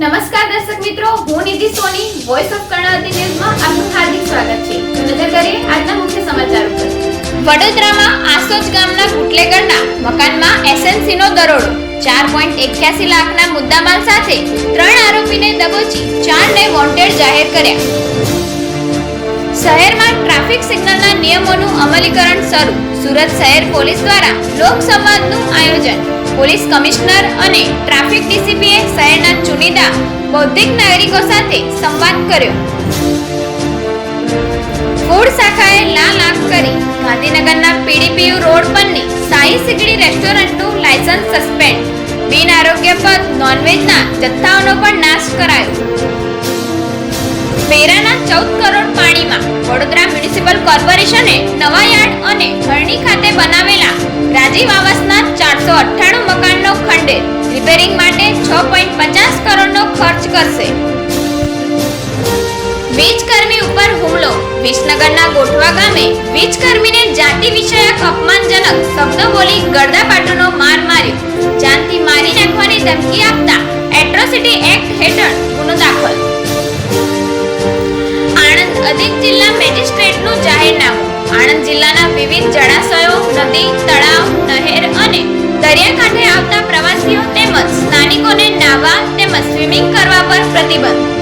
નમસ્કાર દર્શક મિત્રો, હું નિધિ સોની વોઇસ ઓફ કર્ણાવતી ન્યૂઝમાં આપનું હાર્દિક સ્વાગત છે. નજર કરીએ આજના મુખ્ય સમાચાર ઉપર. વડોદરામાં આસોજ ગામના બુટલેગરના મકાનમાં એસએનસી નો દરોડો. ચાર પોઈન્ટ એક્યાસી લાખના મુદ્દામાલ સાથે ત્રણ આરોપીને દબોચી ચારને વોન્ટેડ જાહેર કર્યા. શહેરમાં ટ્રાફિક સિગ્નલના નિયમોનું અમલીકરણ શરૂ. સુરત શહેર પોલીસ દ્વારા લોકસંવાદનું આયોજન. પોલીસ કમિશનર અને ટ્રાફિક ડીસીપીએ શહેરના ચુનિદા બૌદ્ધિક નાગરિકો સાથે સંવાદ કર્યો. ફૂડ શાખાએ લાલ આંખ કરી ગાંધીનગરના પીડીપીયુ રોડ પરની સાઈ સિગડી રેસ્ટોરન્ટનું લાયસન્સ સસ્પેન્ડ. બિન આરોગ્યપદ નોનવેજના જથ્થાઓનો પણ નાશ કરાયો. વેરાના ચૌદ કરોડ પાણીમાં વડોદરા મ્યુનિસિપલ કોર્પોરેશને નવા યાર્ડ અને ઘરણી ખાતે બનાવેલા રાજીવ આવાસના ચારસો અઠ્ઠાણું મકાનનો ખંડે રિપેરિંગ માટે છ પોઈન્ટ પચાસ કરોડનો ખર્ચ કરશે. વીજકર્મી ઉપર હુમલો. વિસનગરના ગોઠવા ગામે વીજકર્મીને જાતિ વિષયક અપમાનજનક શબ્દો બોલી ગળદાપાટુનો માર માર્યો. જાનથી મારી નાખવાની ધમકી આપતા એટ્રોસિટી એક્ટ હેઠળ ગુનો દાખલ. આણંદ અધિક જિલ્લા મેજિસ્ટ્રેટનું જાહેરનામું. આણંદ જિલ્લાના વિવિધ જળાશયો, નદી, તળાવ દરિયાકાંઠે આવતા પ્રવાસીઓ તેમજ સ્થાનિકોને નાહવા તેમજ સ્વિમિંગ કરવા પર પ્રતિબંધ.